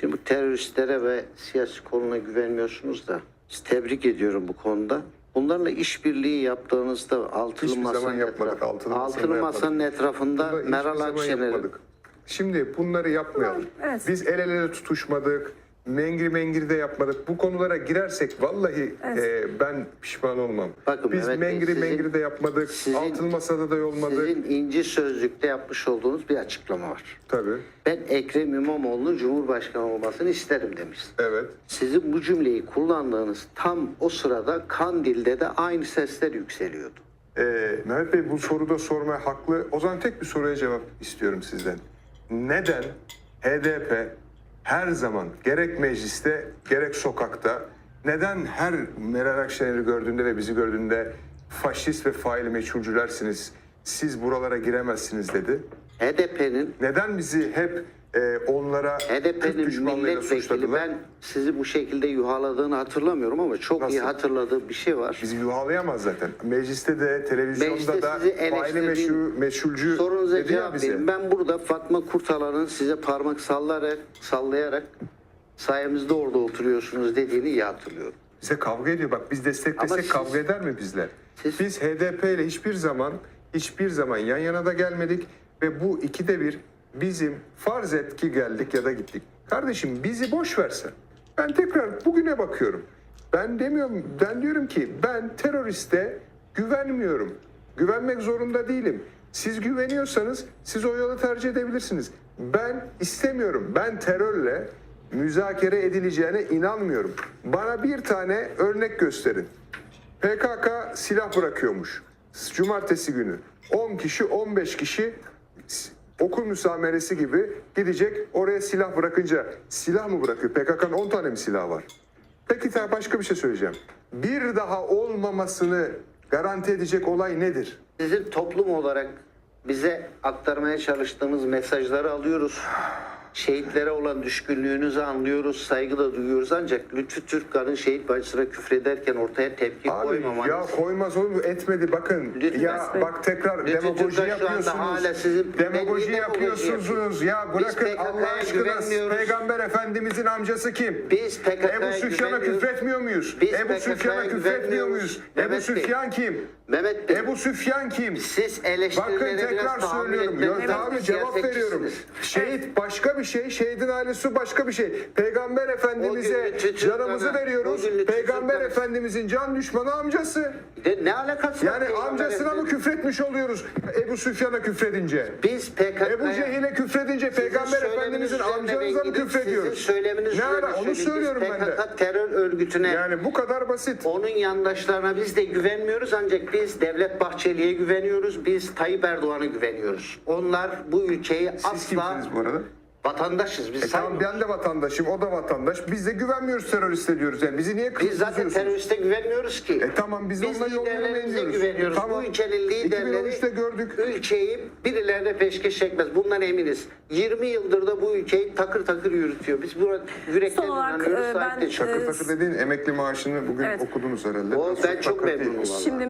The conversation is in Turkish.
Şimdi bu teröristlere ve siyasi koluna güvenmiyorsunuz da sizi tebrik ediyorum bu konuda. Bunlarla işbirliği yaptığınızda altılı Hiçbir masanın zaman yapmadık, etrafı- altılı masanın altılı masanın etrafında Bunu da hiçbir Meral Akşener'in yapmadık. Şimdi bunları yapmayalım. Evet. Biz el ele tutuşmadık. Mengri mengri de yapmadık. Bu konulara girersek vallahi Evet. e, ben pişman olmam. Bakın Biz Mehmet Bey, mengri sizin- mengri de yapmadık. sizin- Altılı masada da olmadık. sizin inci sözlükte yapmış olduğunuz bir açıklama var. Tabii. Ben Ekrem İmamoğlu'nun Cumhurbaşkanı olmasını isterim demişsiniz. Evet. Sizin bu cümleyi kullandığınız tam o sırada Kandil'de de aynı sesler yükseliyordu. Ee, Mehmet Bey bu soruda sormaya haklı. O zaman tek bir soruya cevap istiyorum sizden. Neden HDP her zaman gerek mecliste gerek sokakta neden her Meral Akşener'i gördüğünde ve bizi gördüğünde faşist ve fail meçhulcülersiniz, siz buralara giremezsiniz dedi. HDP'nin Neden bizi hep e, onlara Kürt HDP'nin düşmanlığıyla milletvekili suçladılar? ben sizi bu şekilde yuhaladığını hatırlamıyorum ama çok iyi Nasıl? hatırladığım bir şey var. Bizi yuhalayamaz zaten. Mecliste de, televizyonda Mecliste da sizi faili eleştirdiğim meşru, meşhulcü Sorunuza dedi ya cevap bize. verin. Ben burada Fatma Kurtalan'ın size parmak sallayarak, sallayarak sayemizde orada oturuyorsunuz dediğini iyi hatırlıyorum. Bize kavga ediyor. Bak biz Ama desteklesek siz- kavga eder mi bizler? Siz- Biz HDP ile hiçbir zaman hiçbir zaman yan yana da gelmedik ve bu ikide bir bizim farz et ki geldik ya da gittik. Kardeşim bizi boş versen. Ben tekrar bugüne bakıyorum. Ben demiyorum, ben diyorum ki ben teröriste güvenmiyorum. Güvenmek zorunda değilim. Siz güveniyorsanız siz o yolu tercih edebilirsiniz. Ben istemiyorum. Ben terörle müzakere edileceğine inanmıyorum. Bana bir tane örnek gösterin. PKK silah bırakıyormuş. Cumartesi günü 10 kişi 15 kişi okul müsameresi gibi gidecek oraya silah bırakınca silah mı bırakıyor? PKK'nın 10 tane mi silahı var? Peki başka bir şey söyleyeceğim. Bir daha olmamasını garanti edecek olay nedir? Sizin toplum olarak bize aktarmaya çalıştığımız mesajları alıyoruz. Şehitlere olan düşkünlüğünüzü anlıyoruz, saygı da duyuyoruz. Ancak Lütfü Türkkan'ın şehit bacısına küfrederken ortaya tepki Abi koymamanız... ya koymaz olur mu? Etmedi bakın. Lütfen. ya bak tekrar Lütfen demagoji yapıyorsunuz. hala sizin- demagoji yapıyorsunuz. Ya bırakın Allah aşkına. Peygamber Efendimizin amcası kim? Biz PKK'ya Ebu Süfyan'a küfretmiyor muyuz? Biz Ebu Süfyan'a küfretmiyor muyuz? Ebu. Süfyan kim? Mehmet Bey, Ebu Süfyan kim? siz Bakın eleştirilere tekrar söylüyorum. Yok abi cevap veriyorum. Şehit başka bir şey, şehidin ailesi başka bir şey. Peygamber Efendimiz'e canımızı veriyoruz. Peygamber Efendimizin can düşmanı amcası. De ne alakası var Yani amcasına mı küfretmiş oluyoruz Ebu Süfyan'a küfredince? Biz PKK'ya... Ebu Cehil'e küfredince Peygamber Efendimizin amcanıza mı küfrediyoruz? Sizin söyleminiz Ne ara onu söylüyorum ben de. PKK terör örgütüne Yani bu kadar basit. Onun yandaşlarına biz de güvenmiyoruz ancak biz Devlet Bahçeli'ye güveniyoruz. Biz Tayyip Erdoğan'a güveniyoruz. Onlar bu ülkeyi Siz asla kimsiniz bu arada? Vatandaşız. Biz E tamam saymıyoruz. ben de vatandaşım, o da vatandaş. Biz de güvenmiyoruz teröriste diyoruz. Yani bizi niye Biz zaten kızıyorsunuz? teröriste güvenmiyoruz ki. E tamam, biz biz onunla yol yürümeyin liderlerimize güveniyoruz. Tamam. Bu ülkenin liderleri 2013'te gördük. ülkeyi birilerine peşkeş çekmez. Bundan eminiz. 20 yıldır da bu ülkeyi takır takır yürütüyor. Biz buna yürekten Son olarak, inanıyoruz. e, sahip de ben- çıkıyoruz. Takır takır dediğin emekli maaşını bugün Evet. okudunuz herhalde. O, ben çok Takır değil. memnunum vallahi. Şimdi